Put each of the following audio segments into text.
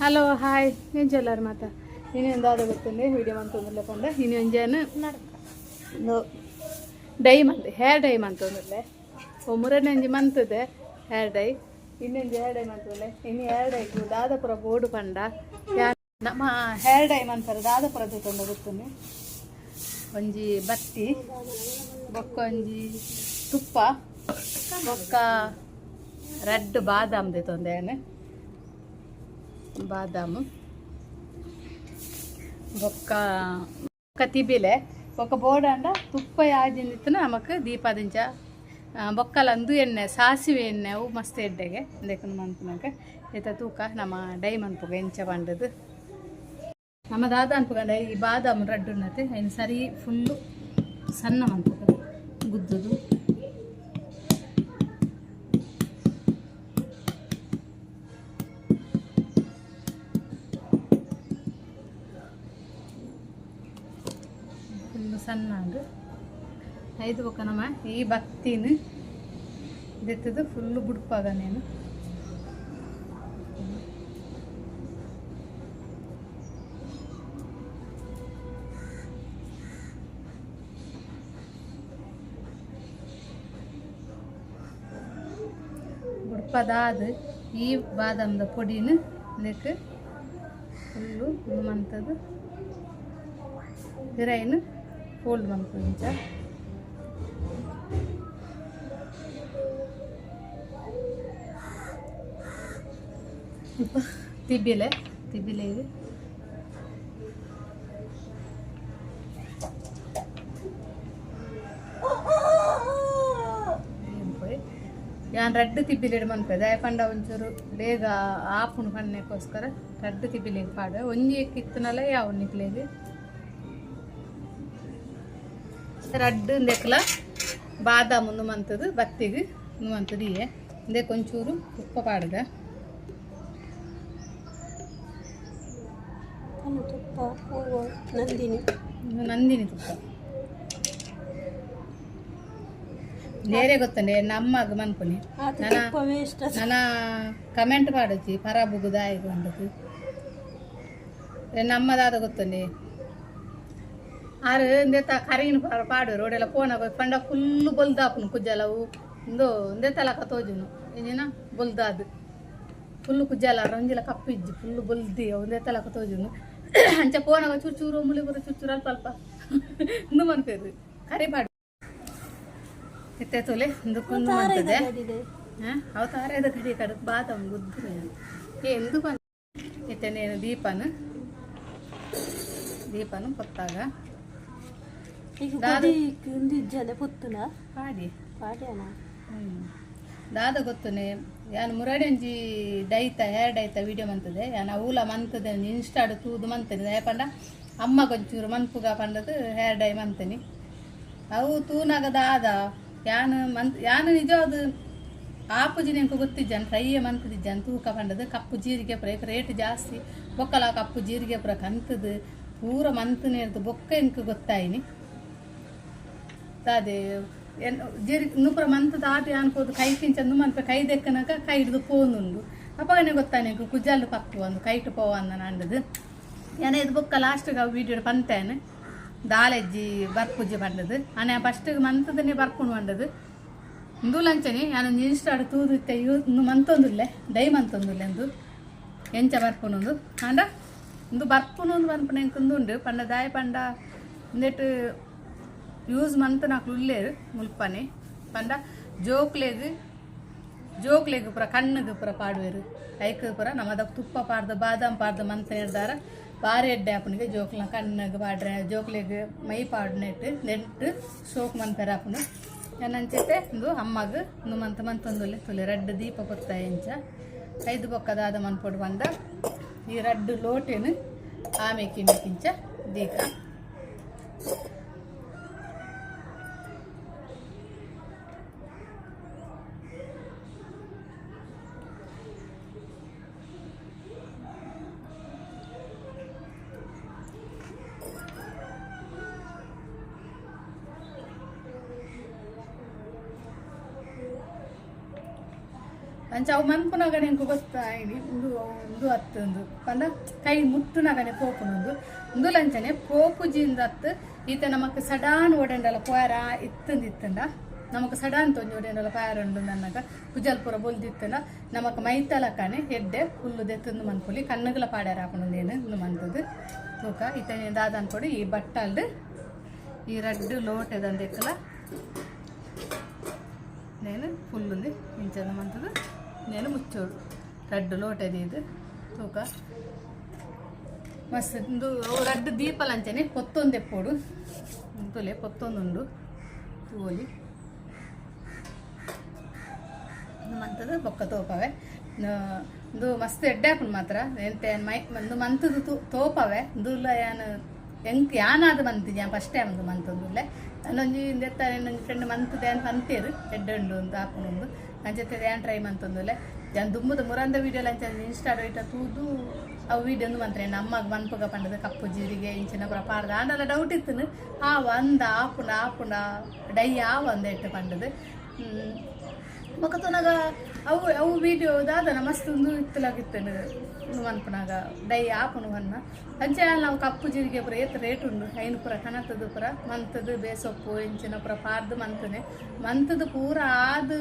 Hello hi ಏನು ಚೆಲ್ಲಾರ ಮಾತ? ಇನ್ನೊಂದು ಆದ ಗೊತ್ತಿಲ್ಲ ವಿಡಿಯೋ ಅಂತ ಪಂಡ ಇನ್ನೊಂಜೇನು ಡೈ ಮಂತ್ ಹೇರ್ ಡೈ ಮಂತಂದಿಲ್ಲ ಒಮ್ಮರನೇ ಒಂಜಿ ಮಂತದೆ ಹೇರ್ ಡೈ ಇನ್ನೊಂದು ಹೇರ್ ಡೈ ಮಂತಲ್ಲ ಇನ್ನು ಹೇರ್ ಡೈ ದಾದಪುರ ಬೋರ್ಡ್ ಪಂಡ. ನಮ್ಮ ಹೇರ್ ಡೈ ಮಂತಾರೆ ದಾದಪುರ ತೊಂದು ಗೊತ್ತೇ ಒಂಜಿ ಬತ್ತಿ ಬೊಕ್ಕ ಒಂಜಿ ತುಪ್ಪ ಬೊಕ್ಕ ರೆಡ್ ಬಾದಾಮ್ ತೊಂದೇನೆ ಬಾದಾಮು ಬೊಕ್ಕ ಬೊಕ್ಕ ತಿಬಿಲೆ ಬೊಕ್ಕ ಬೋಡಂಡ ತುಪ್ಪ ಯಾಜಿಂದಿತ್ತು ನಮಕ್ ದೀಪದಿಂಚ ಬೊಕ್ಕಲಂದು ಎಣ್ಣೆ ಸಾಸಿವೆ ಎಣ್ಣೆ ಅವು ಮಸ್ತ್ ಎಡ್ಡೆಗೆ ಅಂದೇಕನ್ ಮಂತ್ನಾಗ ಈತ ತೂಕ ನಮ್ಮ ಡೈ ಮನ್ಪುಗ ಎಂಚ ಬಂಡದು ನಮ್ಮ ದಾದ ಅನ್ಪುಗಂಡ ಈ ಬಾದಾಮ್ ರಡ್ಡು ಉನ್ನತೆ ಇನ್ನು ಸರಿ ಫುಲ್ಲು ಸಣ್ಣ ಮಂಪುಗ ಗುದ್ದುದು ಫುಲ್ಲು ಐದು ಬೊಕ್ಕ ನಮ್ಮ ಈ ಬತ್ತಿನ ಇದೆತ್ತದು ಫುಲ್ಲು ಬುಡ್ಪಾಗ ನೀನು. ಬುಡ್ಪದಾದ ಈ ಬಾದಾಮದ ಪೊಡಿನ ಇದಕ್ಕೆ ಫುಲ್ಲು ಇದು ಗಿರೈನು ಫೋಲ್ಡ್ ಮಾಡ್ಕೊಂಡು ಇಂಚ ಇಪ್ಪ ತಿಬ್ಬಿಲೆ ತಿಬ್ಬಿಲೆ ಇದು ಯಾನ್ ರಡ್ಡು ತಿಬ್ಬಿಲೆಡ್ ಮನ್ಪೆ ಪಂಡ ಒಂಚೂರು ಬೇಗ ಆಪುಣ್ ಪಣ್ಣಕ್ಕೋಸ್ಕರ ರಡ್ಡು ತಿಬ್ಬಿಲೆಗ್ ಪಾಡ ಒಂಜಿ ಕಿತ್ತನಲ್ಲ ಯಾವ ನಿಕ್ಲೆಗ್ ರಡ್ಡು ನೆಕ್ಲ ಬಾದಾಮ್ ಮಂತದು ಬತ್ತಿಗೆ ಮಂತದು ಇಯೇ ಇಂದೆ ಕೊಂಚೂರು ಉಪ್ಪ ಪಾಡ್ದ ತುಪ್ಪ ನಂದಿನಿ. ನಂದಿನಿ ತುಪ್ಪ. ಬೇರೆ ಗೊತ್ತಂಡೆ ನಮ್ಮಗ ಮನ್ಪುನಿ ಅದು ನನ್ನ ಕಮೆಂಟ್ ಮಾಡಿ ಪರ ಬುಗುದಾಯಿಗೆ ಬಂದದ್ದು ನಮ್ಮದಾದ ಗೊತ್ತಂಡೆ ಆರು ಇಂದೆತ್ತ ಕರಿಗಿನ ಪಾಡು ರೋಡೆಲ್ಲ ಪೋನ ಪಂಡ ಫುಲ್ಲು ಬೊಲ್ದಾಪುನು ಕುಜ್ಜಲವು. ಇಂದು ತಲಕ ತೋಜುನು. ಏನೇನ? ಬೊಲ್ದಾದು. ಫುಲ್ಲು ಕುಜ್ಜಲ ರಂಜಿಲ ಕಪ್ಪಿಜ್ಜಿ ಫುಲ್ಲು ಬೊಲ್ದಿ ತಲಕ ತೋಜುನು. ಅಂಚ ಪೋನಾಗ ಚೂರು ಚೂರು ಮುಳಿ ಬರೋ ಚೂರು ಚೂರು ಅಲ್ಪ ಅಲ್ಪ. ಇಂದು ಮನ್ಪೇರು ಕರಿ ಪಾಡು. ಎತ್ತೆ ತೊಲೆ ಇಂದು? ಕುಂದು ಮಂತದೆ ಅವು ತಾರೇದ ಕಡಿ ಕಡೆ ಬಾದಾಮ್ ಗುದ್ದು ಏ ಎಂದು ಬಂದ ಇತ್ತೆ ನೇನು ದೀಪನು? ದೀಪನು ಕೊತ್ತಾಗ. ದಾದು. ಗೊತ್ತುನೆ ಯಾನ್ ಮುರಡೆಂಜಿ ಡೈತ ಹೇರ್ ಡೈತ ವಿಡಿಯೋ ಮಂತದೆ. ಯಾನ ಊಲ ಮಂತದೆ ಇನ್ಸ್ಟಾಡ್ ತೂದು ಮಂತನಿ. ದಯ ಪಂಡ ಅಮ್ಮ ಗೊಂಚೂರು ಮನ್ಪುಗ ಪಂಡದು ಹೇರ್ ಡೈ ಮಂತನಿ. ಅವು ತೂನಾಗ ದಾದ ಯಾನ್ ಮಂತ್ ಯಾನ್ ನಿಜ ಅದು ಆಪುಜಿ ನೆನಪು ಗೊತ್ತಿದ್ದಾನ ಫ್ರೈಯೇ ಮಂತದಿದ್ದಾನ ತೂಕ ಪಂಡದು ಕಪ್ಪು ಜೀರಿಗೆ ಪುರ ರೇಟ್ ಜಾಸ್ತಿ. ಬೊಕ್ಕಲ ಕಪ್ಪು ಜೀರಿಗೆ ಪುರ ಕಂತದು ಪೂರ ಮಂತನೆ ಇರ್ದು ಬೊಕ್ಕ ಎಂಕು ಗೊತ್ತಾಯಿನಿ. ಅದೇ ನೂಪುರ ಮಂತ್ ದಾಟಿ ಅನ್ಕೋದು, ಕೈ ಕಿಂಚ ಮನ್ಪೆ ಕೈ ದೆಕ್ಕನಕ ಕೈ ಹಿಡ್ದು ಪೋನುಂಡು. ಅಪ್ಪಗನೆ ಗೊತ್ತಾನೆ ಕುಜಾಲು ಪಕ್ಕು ಒಂದು, ಕೈಟು ಪೋ ಅಂದ ನಂಡದು. ಏನ ಇದು ಬುಕ್ಕ ಲಾಸ್ಟ್ ವೀಡಿಯೋ ಪಂತೇನೆ. ದಾಲೆಜ್ಜಿ ಬರ್ಪುಜ್ಜಿ ಪಂಡದು. ಅನೆ ಫಸ್ಟ್ ಮಂತದನ್ನೇ ಬರ್ಕೊಂಡು ಪಂಡದು ಇಂದು ಲಂಚನಿ ನಾನು ಇನ್ಸ್ಟಾಡ್ ತೂದಿತ್ತೆ ಇವು ಇನ್ನು ಮಂತೊಂದುಲ್ಲೆ ಡೈ ಮಂತೊಂದುಲ್ಲೆ ಎಂದು ಎಂಚ ಬರ್ಪುನೊಂದು ಅಂಡ ಇಂದು ಬರ್ಪುನ ಎಂಕುಂದುಂಡು ಪಂಡ ದಾಯ ಪಂಡ, ನೆಟ್ಟು ಯೂಸ್ ಮಂತ್ నాకు ಉಲ್ಲೇರು ಮುಲ್ಪನೆ. ಪಂಡ ಜೋಕ್ಲೆಗ್ ಜೋಕ್ಲೆಗ್ ಪುರ ಕಣ್ಣಗ್ ಪುರ ಪಾಡುವೆರು ಐಕ್ ಪುರ ನಮ್ಮದ ತುಪ್ಪ ಪಾರ್ದ ಬಾದಾಮ್ ಪಾಡ್ದ ಮಂತ ನಿರ್ದಾರ ಬಾರಿ ಎಡ್ಡೆ ಆಪನಿಗೆ ಜೋಕ್ಲ ಕಣ್ಣಗ್ ಪಾಡ್ರೆ ಜೋಕ್ಲೆಗ್ ಮೈ ಪಾಡು ನೆಟ್ಟು ನೆಟ್ಟು ಶೋಕ್ ಮಂತರ ಆಪುನು ಏನಂಚೈತೆ ಇಂದು ಅಮ್ಮಗ್ ಇಂದು ಮಂತ, ಮಂತ್ ಒಂದುಲ್ಲೆ ತುಲೆ ರಡ್ಡು ದೀಪ ಕೊತ್ತ ಎಂಚ. ಐದು ಬೊಕ್ಕದಾದ ಮನ್ಪೊಡು ಬಂದ. ಈ ರಡ್ಡು ಲೋಟೆನು ಆಮೇಕಿ ಮೇಕಿಂಚ ದೀಕ ಅಂಚ ಅವು ಮನ್ಪುನಾಗನೆ ಎಂಕು ಗೊತ್ತಾಯಿನಿ ಇಂದು ಇಂದು ಹತ್ತೊಂದು ಪಂಡ ಕೈ ಮುಟ್ಟುನಾಗನೆ ಪೋಪುನೊಂದು ಇಂದು ಲಂಚನೆ ಪೋಪುಜಿಂದ ಹತ್ತು ಈತ ನಮಕ್ ಸಡಾನ್ ಓಡೆಂಡಲ ಪೋಯರ ಇತ್ತಂದು ಇತ್ತಂಡ ನಮಕ್ ಸಡಾನ್ ತೊಂಜಿ ಓಡೆಂಡಲ ಪೋಯರ ಉಂಡು ನನ್ನಗ ಕುಜಲ್ಪುರ ಬೊಲ್ದಿತ್ತಂಡ ನಮಕ್ ಮೈತಲಕನೆ ಎಡ್ಡೆ ಹುಲ್ಲು ದೆತ್ತಂದು ಮನ್ಪುಲಿ ಕಣ್ಣುಗಳ ಪಾಡ್ಯಾರ ಹಾಕೊಂಡೇನು ಇಂದು ಮಂತದ್ದು ತೂಕ ಈತನೇ ದಾದನ್ ಕೊಡಿ ಈ ಬಟ್ಟಲ್ಡು ఈ రెడ్ లోట్ ఏదండి ఇక్కడ నేను ఫుల్ ఉంది ఇంచదమంతది నేను ముచ్చోడు రెడ్ లోట్ అది ఇది తూక ಮಸ್ತ್ ಇಂದು ರಡ್ಡು ದೀಪಲಂಚನೆ ಪೊತ್ತೊಂದು ಎಪ್ಪೋಡು ತುಲೆ ಪೊತ್ತೊಂದು ಉಂಡು ತೂಲಿ ಮಂತದ ಬೊಕ್ಕ ತೋಪವೆ ನ- ಇಂದು ಮಸ್ತ್ ಎಡ್ಡೆ ಹಾಕೊಂಡು ಮಾತ್ರ ಎಂತ ಏನ್ ಮೈ ಒಂದು ಮಂತದು ತೂ ತೋಪವೆ ಇಂದುಲ್ಲ ಯಾನು ಎಂಕ್ ಯಾನಾದ ಮಂತಿದ್ದೆ ഞാൻ ಫಸ್ಟ್ ಟೈಮ್ ಒಂದು ಮಂತಂದುಲ್ಲೆ ನನ್ನೊಂಜಿ ತಾನೆ ನನ್ನ ಫ್ರೆಂಡ್ ಮಂತ್ ದ್ಯಾನ್ ಅಂತೀರು ಎಡ್ಡೆ ಉಂಡು ಅಂತ ಹಾಕೊಂಡು ನನ್ನ ಜೊತೆ ದ್ಯಾನ್ ಟ್ರೈ ಮಂತಂದುಲ್ಲೆ ಜನ ದುಮ್ಮದ ಮುರಂದ ವೀಡಿಯೋಲ ಲಂಚ ಇನ್ಸ್ಟಾಡ್ ರೈಟ ತೂದು, ಅವು ವೀಡಿಯೋ ಒಂದು ಮಂತ್ರ ನಮ್ಮ ಮನ್ಪುಗ ಪಂಡದ ಕಪ್ಪು ಜೀರಿಗೆ, ಇಂಚಿನ ಪ್ರಪಾರದ ಆಂಡಲ ಡೌಟ್ ಇತ್ತು ಆ ಒಂದ ಆಪುಂಡ ಆಪುಂಡ ಡೈ ಆ ಒಂದ ಇಟ್ಟು ಪಂಡದು. ಮಕ್ಕ ತನಗ ಅವು ಅವು ವೀಡಿಯೋ ದಾದನ ಮಸ್ತ್ ಒಂದು ಇತ್ತಲಾಗಿತ್ತನು ಮನ್ಪುನಾಗ ಡೈ ಆ ವನ್ನ ಅಂಚೆ ನಾವು ಕಪ್ಪು ಜೀರಿಗೆ ಪುರ ಏತ್ ರೇಟ್ ಉಂಡು ಹೈನು ಪುರ ಕನತದು ಪುರ ಮಂತದ ಬೇಸೊಪ್ಪು ಇಂಚಿನ ಪುರ ಪಾರ್ದು ಮಂತನೆ. ಮಂತದ ಪೂರ ಆದು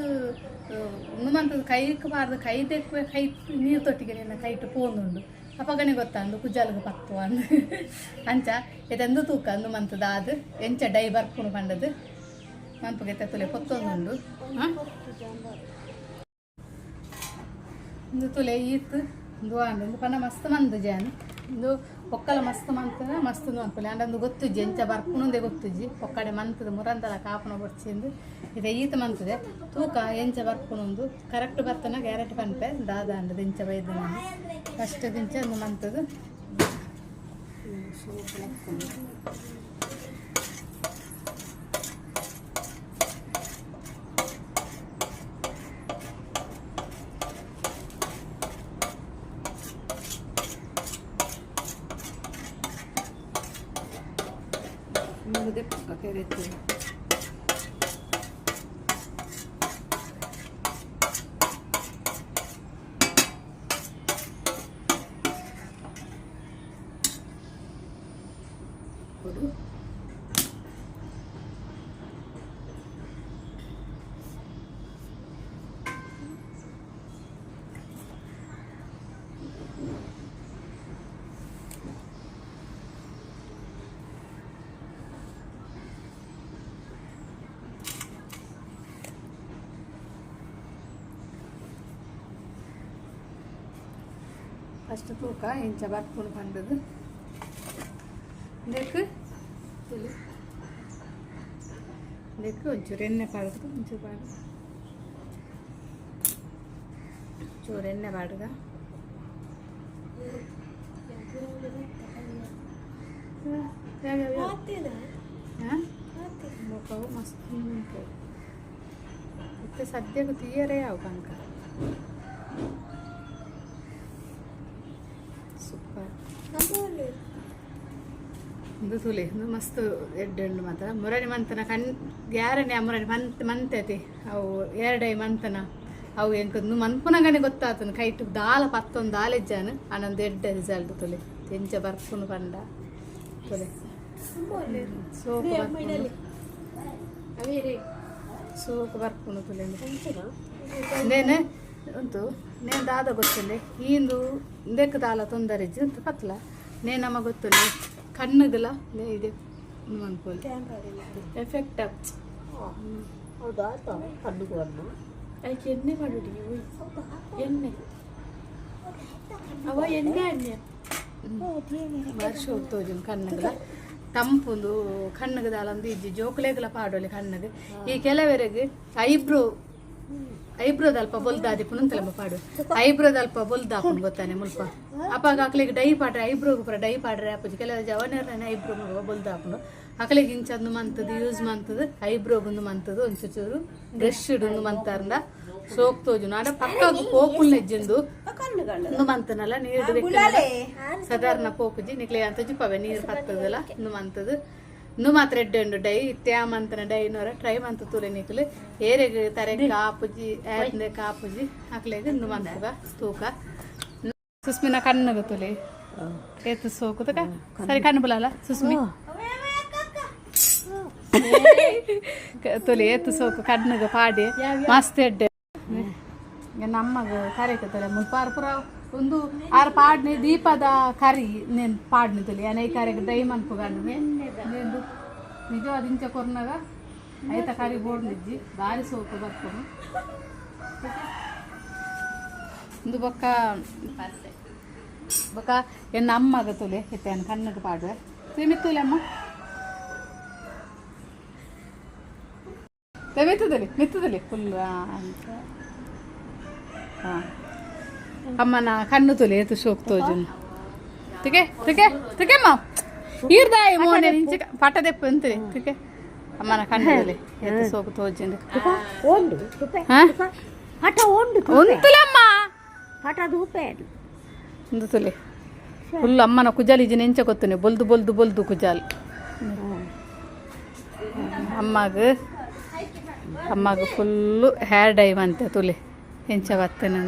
ಒಂದು ಮಂತದ ಕೈಕ್ ಪಾರ್ದು ಕೈ ತೆಕ್ಕ ಕೈ ನೀರು ತೊಟ್ಟಿಗೆ ನಿನ್ನ ಕೈಟ್ ಪೋನುಂಡು ಅಪಗನೆ ಗೊತ್ತಂದು ಕುಜಾಲಗ ಪತ್ತು ಅಂದು. ಅಂಚ ಇದೆಂದು ತೂಕ ಅಂದು ಮಂತದ ಅದು ಎಂಚ ಡೈ ಬರ್ಕೊಂಡು ಪಂಡದು ಮನ್ಪುಗೆ ತುಲೆ ಪೊತ್ತೊಂದುಂಡು. ಹಾಂ? ಒಂದು ತುಲೆ ಈತ್. ಇಂದು ಆಂಡ ಇಂದು ಪಂಡ ಮಸ್ತ್ ಮಂದು ಜಾನ್ ಇಂದು ಒಕ್ಕಲ ಮಸ್ತ್ ಮಂತನ ಮಸ್ತ್ ಅನ್ಪುಲೆ ಅಂಡಂದು ಗೊತ್ತುಜ್ಜಿ ಎಂಚ ಬರ್ಪುನುಂದೆ ಗೊತ್ತುಜ್ಜಿ ಒಕ್ಕಡೆ ಮಂತದ ಮುರಂದಲ ಕಾಪುನ ಬೊಡ್ಚಿಂದು ಇದೆ ಈತ ಮಂತದೆ ತೂಕ ಎಂಚ ಬರ್ಪುನೊಂದು ಕರೆಕ್ಟ್ ಬರ್ತನ ಗ್ಯಾರೆಂಟಿ ಪನ್ಪೆ ದಾದ ಅಂಡದ ಎಂಚ ಬೈದು ನಾನು ಫಸ್ಟ್ ದಿಂಚ ಒಂದು ಮಂತದು después a hacer ಫಸ್ಟ್ ತೂಕ ಇಂಚ ಬರ್ಪುಣು ಪಂಡದು ಇದಕ್ಕೆ ತುಳಿ ಇದಕ್ಕೆ ಒಂಚೂರು ಎಣ್ಣೆ ಪಾಡ್ದು ಒಂಚೂರು ಪಾಡು ಚೂರು ಎಣ್ಣೆ ಪಾಡ್ಗ ಹಾಂ? ಮುಖವು ಮಸ್ತ್ ಉಂಟು ಮತ್ತೆ ಸದ್ಯಕ್ಕೆ ತೀಯರೇ ಯಾವ ಕನಕ? ಇದು ತುಲಿ ಇದು ಮಸ್ತ್ ಎಡ್ಡೆಂಡು ಮಾತ್ರ. ಮುರಳಿ ಮಂತನ ಕಣ್ ಯಾರನೇ ಮುರಳಿ ಮಂತ್ ಮಂತೈತಿ ಅವು ಎರಡೈ ಮಂತನ. ಅವು ಎಂಕೊಂದು ಮನ್ಪುನಗನೆ ಗೊತ್ತಾತನು ಕೈಟ್ ದಾಲ ಪತ್ತೊಂದು ದಾಲೆಜ್ಜಾನು ಅನ್ನೊಂದು ಎಡ್ಡೆ ರಿಸಲ್ಟ್ ತುಲಿ. ಎಂಚ ಬರ್ಪುನು ಪಂಡ ತುಲಿ. Soak soak ಬರ್ಪುನು. ತುಲಿ. ನೇನೆ ಉಂಟು. ನೇನು ದಾದ ಗೊತ್ತುಂಡೆ. ಈಂದು ದೆಕ್ಕ ದಾಲ ತೊಂದರೆ ಅಂತ ಪತ್ಲ. ನೇ ನಮ ಗೊತ್ತುಂಡೆ. ಕಣ್ಣುಗಲ ನೇ ಇದೆ. ಅನ್ಕೋಲಿ ಎಫೆಕ್ಟ್ ಅನ್ನ ಅದಕ್ಕೆ ಎಣ್ಣೆ ಮಾಡುಡಿ ಎಣ್ಣೆ. ಅವ ಎಣ್ಣೆ ಎಣ್ಣೆ ವರ್ಷ ಹೋಗ್ತೋಜು ಕಣ್ಣಗಲ ತಂಪುಂದು ಕಣ್ಣುಗ ದಾಲಂದು ಇಜ್ಜಿ ಜೋಕ್ಲೇಗಲ ಪಾಡೋಲಿ ಕಣ್ಣಗ. ಈ ಕೆಲವರೆಗೆ ಐಬ್ರೋ ಐಬ್ರೋದ ಅಲ್ಪ ಬೊಲ್ದಾದಿ ಪುನಂತಲಂಬ ಪಾಡು. ಐಬ್ರೋದ ಅಲ್ಪ ಬೊಲ್ದಾಪುನ್ ಗೊತ್ತಾನೆ ಮುಲ್ಪ. ಅಪ್ಪಾಗ ಅಕ್ಲಿಗೆ ಡೈ ಪಾಡ್ರೆ ಐಬ್ರೋಗ್ ಪುರ ಡೈ ಪಾಡ್ರೆ ಅಪ್ಪಜಿ ಕೆಲವು ಜವನೇರನೆ ಐಬ್ರೋ ಮಗ ಬೊಲ್ದಾಪುನು ಅಕ್ಲಿಗೆ ಇಂಚಂದು ಮಂತದು ಯೂಸ್ ಮಂತದು ಐಬ್ರೋಗೊಂದು ಮಂತದು ಒಂಚೂರು ಬ್ರಷ್ ಒಂದು ಮಂತಾರಂದ. ಸೋಕ್ ತೋಜು ನಾನು ಪಕ್ಕದ ಪೋಪುಲ್ ನೆಜ್ಜಿಂದು ಒಂದು ಮಂತನಲ್ಲ ನೀರು ಸಾಧಾರಣ ಪೋಪುಜಿ ನಿಕ್ಲೆ ಅಂತ ಜುಪ್ಪವೆ ನೀರು ಪತ್ತದಲ್ಲ ಒಂದು ಮಂತದು. ಇನ್ನು ಮಾತ್ರ ಎಡ್ಡೆ ಉಂಡು ಡೈ ತ್ಯಾ ಮಂತನ ಡೈ ನೋರ ಟ್ರೈ ಮಂತ ತೂಲೆ ನಿಕ್ಲು ಏರೆಗ್ ತರೆ ಕಾಪುಜಿ ಏರ್ನೆ ಕಾಪುಜಿ ಹಾಕ್ಲೆಗ್ ನು ಮಂತಗ ತೂಕ ಸುಸ್ಮಿನ ಕಣ್ಣಗ ತುಲೆ ಏತು ಸೋಕುತಕ ಸರಿ ಕಣ್ಣು ಬಲಾಲ ಸುಸ್ಮಿ ತುಲೆ ಏತು ಸೋಕು ಕಣ್ಣಗ ಪಾಡಿ ಮಸ್ತ್ ಎಡ್ಡೆ ನಮ್ಮಗ ನಮ್ಮಗ ಕರೆಕತ್ತಲೆ ಮುಲ್ಪಾರ ಪುರ ಒಂದು ಆರು ಪಾಡ್ನೆ ದೀಪದ ಕರಿ ನೆನ್ ಪಾಡ್ನೆ ಅನೇಕ ಕಾರ್ಯಕ್ಕೆ ದೈ ಮನ್ಪುಗಂಡು ನೆಂದು ನಿಜವಾದ ಇಂಚ ಕೊರ್ನಾಗ ಐತ ಕರಿ ಬೋಡ್ನಿಜ್ಜಿ ಬಾರಿ ಸೋಕು ಬರ್ಕೊಂಡು. ಒಂದು ಬೊಕ್ಕ ಬೊಕ್ಕ ಎನ್ನ ಅಮ್ಮಗ ತುಲೆ ಎತ್ತೇನು ಕಣ್ಣಗೆ ಪಾಡುವೆ. ಮಿತ್ತುಲೆ ಅಮ್ಮ? ಮಿತ್ತದಲ್ಲಿ ಮಿತ್ತದಲ್ಲಿ ಫುಲ್ ಅಂತ ಹಾ. ಅಮ್ಮನ ಕಣ್ಣು ತುಲೆ ಎತ್ತು ಶೋಕ್ ತೋಜುನ್ ತಿಕೆ ತಿಕೆ ತಿಕೆ ಅಮ್ಮ ಈರ್ದಾಯಿ ಮೋನೆ ಇಂಚ ಪಟ ದೆಪ್ಪು ಅಂತೀರಿ ತಿಕೆ. ಅಮ್ಮನ ಕಣ್ಣು ತುಲೆ ಎತ್ತು ಸೋಕು ತೋಜಿಂದ ಒಂದು ಹಠ ಒಂದು ಒಂತುಲಮ್ಮ. ಹಠ ಧೂಪೆ ಒಂದು ತುಲೆ. ಫುಲ್ ಅಮ್ಮನ ಕುಜಾಲಿ ಇಜಿನ ಎಂಚ ಗೊತ್ತುನೆ ಬೊಲ್ದು ಬೊಲ್ದು ಬೊಲ್ದು ಕುಜಾಲ್. ಅಮ್ಮಗ ಅಮ್ಮಗ ಫುಲ್ಲು ಹೇರ್ ಡೈ ಅಂತೆ ತುಲೆ ಎಂಚ ಬರ್ತೇನೆ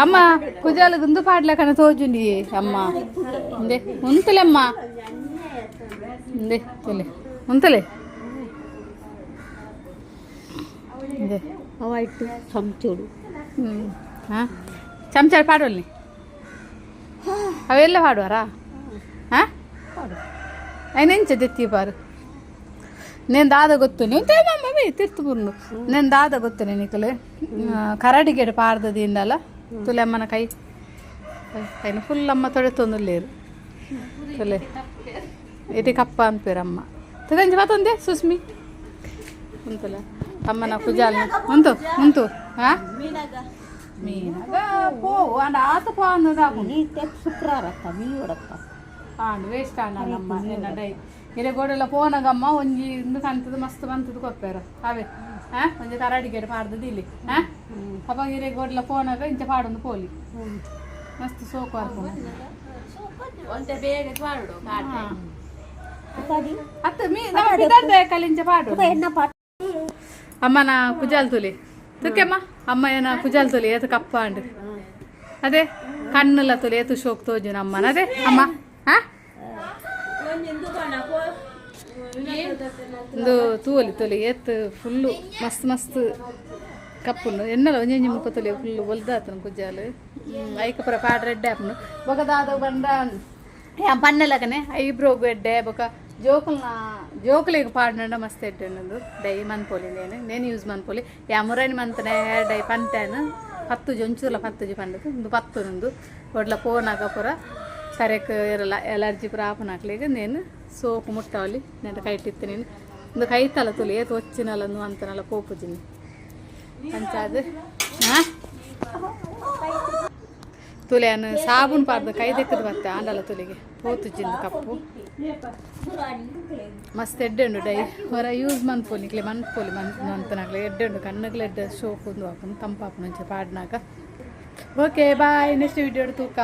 అమ్మ కుజాలు గుందు పాటలే కానీ తోచుండి. అమ్మ. ఉందే. ఉంతలే ఉంతలేమ్మా. ఉందే ఉంతలే. చంచూడు చంచాడు పాడోళ్ళని అవి వెళ్ళే పాడువారా? ఆయన తెత్తి పారు నేను దాద గొత్తుని మమ్మీ తిర్తుపుండు నేను దాద గొత్తుని నీకులు కరాటి గేట పారదది ఇండాల తులమ్మన కై ఆయన ఫుల్ అమ్మ ತೊಡೆತೊಂದು లేరు ತುಲೆ ಇಟಿ ಕಪ್ಪ ಅಂತೀರ ಅಮ್ಮ ತದಂಜಿ ಮಾತೊಂದೆ ಸುಸ್ಮಿ ಉಂತಲ್ಲ ಅಮ್ಮನ ಕುಜಾಲ ಉಂತು ಉಂತು ಹಾ ಮೀನಾಗ ಪೋ ಅಂಡ ಆತ ಪೋ ಅನ್ನೋದಾಗು ನೀ ತೆಪ್ ಶುಕ್ರವಾರಕ್ಕ ಮೀ ಹೊಡಕ್ಕ ಆಂಡ್ ವೇಸ್ಟ್ ಆಂಡಮ್ಮ ನಿನ್ನ ಡೈ ಇರೆ ಗೋಡೆಲ್ಲ ಫೋನಾಗಮ್ಮ ಒಂಜಿ ಇಂದು ಕಂತದ ಮಸ್ತ್ ಬಂತದ ಕೊಪ್ಪೇರ. ಅವೇ. ಹಾ? ಒಂಜಿ ಕರಾಡಿಗೆಡ್ ಪಾಡ್ದದ ಇಲ್ಲಿ. ಹಾ? ಅಪ್ಪ ಇರೆ ಗೋಡೆಲ್ಲ ಫೋನಾಗ ಇಂಚ ಪಾಡೊಂದು ಪೋಲಿ. ಮಸ್ತ್ ಸೋಕು ಹಾಕೊಂಡು ಉಪಾದಿ ಅತ್ತ ಮೀ ನಮ್ಮ ಬಿದ್ದಾಡ್ದೆ ಕಲಿಂಚ ಪಾಡು ತುಕ ಎನ್ನ ಪಾಠ ಅಮ್ಮನ ಕುಜಾಲ್ ತುಲಿ. ತುಕ್ಕೆಮ್ಮ ಅಮ್ಮ ಏನ ಕುಜಾಲ್ ತುಲಿ ಏತು ಕಪ್ಪ ಅಂಡ್ರಿ ಅದೇ ಕಣ್ಣಲ್ಲ ತುಲಿ ಏತು ಶೋಕ್ ತೋಜುನ ಅಮ್ಮನ. ಅದೇ ಅಮ್ಮ. ಹಾ? ಒಂದು ತೂವಲಿ ತೊಲಿ ಎತ್ತು ಫುಲ್ಲು ಮಸ್ತ್ ಮಸ್ತ್ ಕಪ್ಪುಂಡು ಎನ್ನಲ ಒಂಜಿ ಒಂಜಿ ಮುಖ ತೊಲಿ ಫುಲ್ಲು ಒಲ್ದಾತನ ಕುಜ್ಜಾಲು. ಐಕ ಪುರ ಪಾಡ್ ರೆಡ್ಡೆ ಆಪುಂಡು ಬೊಕ ದಾದ ಬಂಡ ಯಾ ಪನ್ನೆಲಕನೆ ಐಬ್ರೋಗು ಎಡ್ಡೆ ಬೊಕ ಜೋಕುಲ್ನ, ಜೋಕುಲಿಗೆ ಪಾಡ್ನಂಡ ಮಸ್ತ್ ಎಡ್ಡೆ ಉಂಡು ಡೈ ಮನ್ಪೋಲಿ ನೇನು ನೇನು ಯೂಸ್ ಮನ್ಪೋಲಿ. ಯಾ ಮುರಾಣಿ ಮಂತನೆ ಡೈ ಪಂಟೇನು, ಪತ್ತು ಜೊಂಚೂರ್ಲ ಪತ್ತು ಜಿ ಪಂಡದು, ಒಂದು ಪತ್ತು ನಂದು ಒಡ್ಲ ಪೋನಾಗ ಪುರ ಕರೆಕ್ ಇರಲ್ಲ ಎಲರ್ಜಿ ಪ್ರಾಪನ ಹಾಕ್ಲಿಗ ನೀನು ಸೋಪು ಮುಟ್ಟಾವಲ್ಲಿ ನೆಂಟ ಕೈಟಿತ್ತು ನೀನು. ಒಂದು ಕೈತಲ್ಲ ತುಲಿ ಏತು ಒಚ್ಚಿನಲ್ಲ ನು ಅಂತನಲ್ಲ ಪೋಪುಜಿನಿ ಅಂಚಾದ ಹಾಂ? ತುಲಿಯನ್ನು ಸಾಬೂನು ಪಾರ್ದು ಕೈ ದೆಕ್ಕದು ಬರ್ತ ಆಂಡಲ್ಲ ತುಲಿಗೆ ಪೋತುಜಿಂದು ಕಪ್ಪು. ಮಸ್ತ್ ಎಡ್ಡೆಂಡು ಡೈ. ಹೊರ ಯೂಸ್ ಮನ್ಪೋನಿಕ್ಲೆ ಮನ್ಪೋಲಿ ಮನ್ ಅಂತನಾಗ್ಲೆ ಎಡ್ಡೆಂಡು ಕಣ್ಣಗ್ಲೆ ಎಡ್ಡೆ ಶೋಕು ಒಂದು ಹಾಕೊಂಡು ತಂಪಾಪು ಮುಂಚೆ ಪಾಡ್ನಾಗ. ಓಕೆ ಬಾಯ್ ನೆಕ್ಸ್ಟ್ ವಿಡಿಯೋ ತೂಕ.